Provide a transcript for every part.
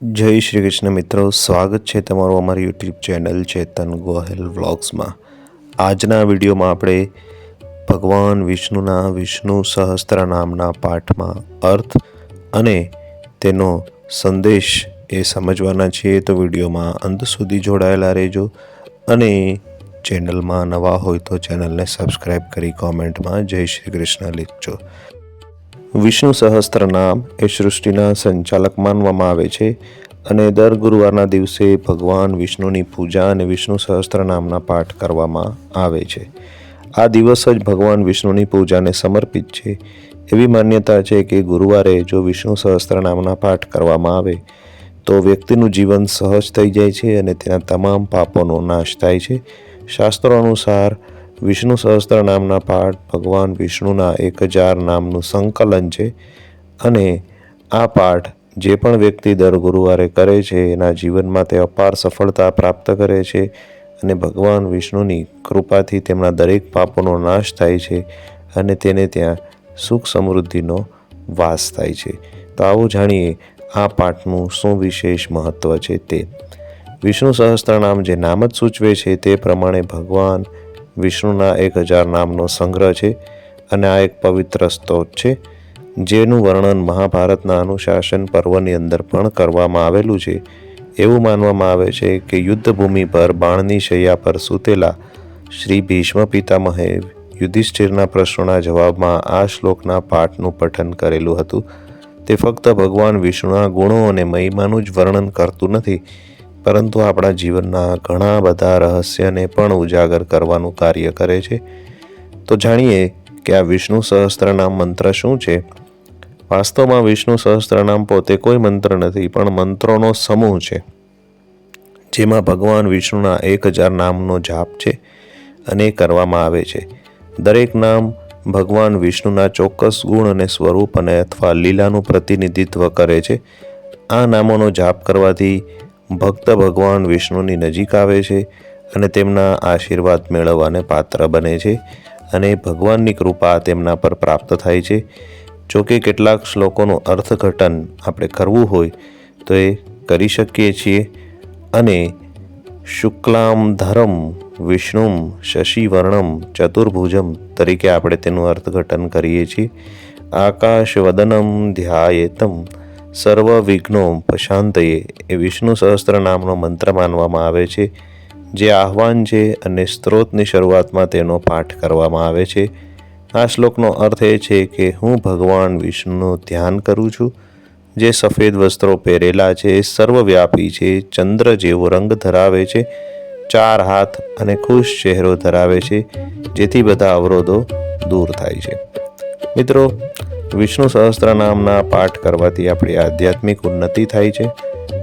જય શ્રી કૃષ્ણ મિત્રો, સ્વાગત છે તમારું અમારી યુટ્યુબ ચેનલ ચેતન ગોહેલ વ્લોગ્સમાં. આજના વિડીયોમાં આપણે ભગવાન વિષ્ણુના વિષ્ણુ સહસ્ત્ર નામના પાઠમાં અર્થ અને તેનો સંદેશ એ સમજવાના છીએ તો વિડીયોમાં અંત સુધી જોડાયેલા રહેજો અને ચેનલમાં નવા હોય તો ચેનલને સબસ્ક્રાઈબ કરી કોમેન્ટમાં જય શ્રી કૃષ્ણ લીખજો. વિષ્ણુ સહસ્ત્ર નામ એ સૃષ્ટિના સંચાલક માનવામાં આવે છે અને દર ગુરુવારના દિવસે ભગવાન વિષ્ણુની પૂજા અને વિષ્ણુ સહસ્ત્ર નામના પાઠ કરવામાં આવે છે. આ દિવસ જ ભગવાન વિષ્ણુની પૂજાને સમર્પિત છે. એવી માન્યતા છે કે ગુરુવારે જો વિષ્ણુ સહસ્ત્ર નામના પાઠ કરવામાં આવે, તો વ્યક્તિનું જીવન સહજ થઈ જાય છે અને તેના તમામ પાપોનો નાશ થાય છે. શાસ્ત્રો અનુસાર વિષ્ણુ સહસ્ત્ર નામના પાઠ ભગવાન વિષ્ણુના એક હજાર નામનું સંકલન છે અને આ પાઠ જે પણ વ્યક્તિ દર ગુરુવારે કરે છે, એના જીવનમાં તે અપાર સફળતા પ્રાપ્ત કરે છે અને ભગવાન વિષ્ણુની કૃપાથી તેમના દરેક પાપોનો નાશ થાય છે અને તેને ત્યાં સુખ સમૃદ્ધિનો વાસ થાય છે. તો આવો જાણીએ આ પાઠનું શું વિશેષ મહત્ત્વ છે તે. વિષ્ણુ સહસ્ત્ર નામ જે નામ જ સૂચવે છે તે પ્રમાણે ભગવાન વિષ્ણુના એક હજાર નામનો સંગ્રહ છે અને આ એક પવિત્ર સ્તોત છે, જેનું વર્ણન મહાભારતના અનુશાસન પર્વની અંદર પણ કરવામાં આવેલું છે. એવું માનવામાં આવે છે કે યુદ્ધભૂમિ પર બાણની શૈયા પર સૂતેલા શ્રી ભીષ્મ પિતામહે યુધિષ્ઠિરના પ્રશ્નોના જવાબમાં આ શ્લોકના પાઠનું પઠન કરેલું હતું. તે ફક્ત ભગવાન વિષ્ણુના ગુણો અને મહિમાનું જ વર્ણન કરતું નથી પરંતુ આપણા જીવનના ઘણા બધા રહસ્યને પણ ઉજાગર કરવાનું કાર્ય કરે છે. તો જાણીએ કે આ વિષ્ણુ સહસ્ત્રનામ મંત્ર શું છે? વાસ્તવમાં વિષ્ણુ સહસ્ત્રનામ પોતે કોઈ મંત્ર નથી, પણ મંત્રોનો સમૂહ છે. જેમાં ભગવાન વિષ્ણુના એક હજાર નામનો જાપ છે અને કરવામાં આવે છે. દરેક નામ ભગવાન વિષ્ણુના ચોક્કસ ગુણ અને સ્વરૂપ અને અથવા લીલાનું પ્રતિનિધિત્વ કરે છે. આ નામોનો જાપ કરવાથી ભક્ત ભગવાન વિષ્ણુની નજીક આવે છે અને તેમના આશીર્વાદ મેળવવાને પાત્ર બને છે અને ભગવાનની કૃપા તેમના પર પ્રાપ્ત થાય છે. જો કે કેટલાક શ્લોકોનું અર્થઘટન આપણે કરવું હોય તો એ કરી શકીએ છીએ અને શુક્લામ ધરમ વિષ્ણુમ શશિવર્ણમ, ચતુર્ભુજમ તરીકે આપણે તેનું અર્થઘટન કરીએ છીએ. આકાશ વદનમ ધ્યાયેતમ સર્વ વિઘ્નો પશાંતયે એ વિષ્ણુ સહસ્ત્ર નામનો મંત્ર માનવામાં આવે છે. જે આહવાન છે અને સ્ત્રોતની શરૂઆતમાં તેનો પાઠ કરવામાં આવે છે. આ શ્લોકનો અર્થ એ છે કે હું ભગવાન વિષ્ણુનું ધ્યાન કરું છું. જે સફેદ વસ્ત્રો પહેરેલા છે સર્વવ્યાપી છે, ચંદ્ર જેવો રંગ ધરાવે છે, ચાર હાથ અને ખુશ ચહેરો ધરાવે છે, જેથી બધા અવરોધો દૂર થાય છે. મિત્રો વિષ્ણુ સહસ્ત્ર નામના પાઠ કરવાથી આપણી આધ્યાત્મિક ઉન્નતિ થાય છે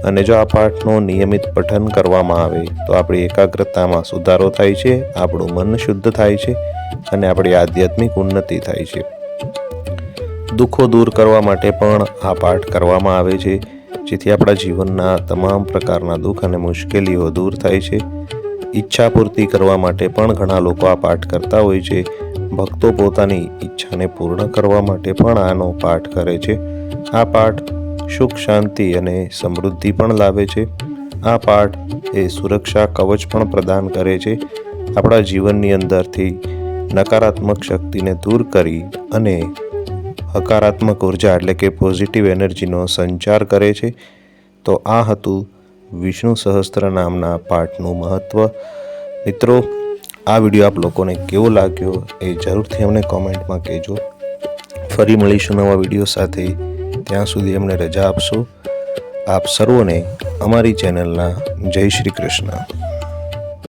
અને જો આ પાઠનું નિયમિત પઠન કરવામાં આવે તો આપણી એકાગ્રતામાં સુધારો થાય છે, આપણું મન શુદ્ધ થાય છે અને આપણી આધ્યાત્મિક ઉન્નતિ થાય છે. દુઃખો દૂર કરવા માટે પણ આ પાઠ કરવામાં આવે છે, જેથી આપણા જીવનના તમામ પ્રકારના દુઃખ અને મુશ્કેલીઓ દૂર થાય છે. ઈચ્છા પૂર્તિ કરવા માટે પણ ઘણા લોકો આ પાઠ કરતા હોય છે. ભક્તો પોતાની ઈચ્છાને પૂર્ણ કરવા માટે પણ આનો પાઠ કરે છે. આ પાઠ સુખ, શાંતિ અને સમૃદ્ધિ પણ લાવે છે. આ પાઠ એ સુરક્ષા કવચ પણ પ્રદાન કરે છે. આપણા જીવનની અંદરથી નકારાત્મક શક્તિને દૂર કરી અને હકારાત્મક ઊર્જા એટલે કે પોઝિટિવ એનર્જીનો સંચાર કરે છે. તો આ હતું વિષ્ણુ સહસ્ત્ર નામના પાઠનું મહત્ત્વ મિત્રો, આ વીડિયો આપ લોકોને કેવો લાગ્યો એ જરૂરથી અમને કોમેન્ટમાં કહેજો. ફરી મળીશું નવા વીડિયો સાથે. ત્યાં સુધી અમને રજા આપશો. આપ સર્વોને અમારી ચેનલના જય શ્રી કૃષ્ણ.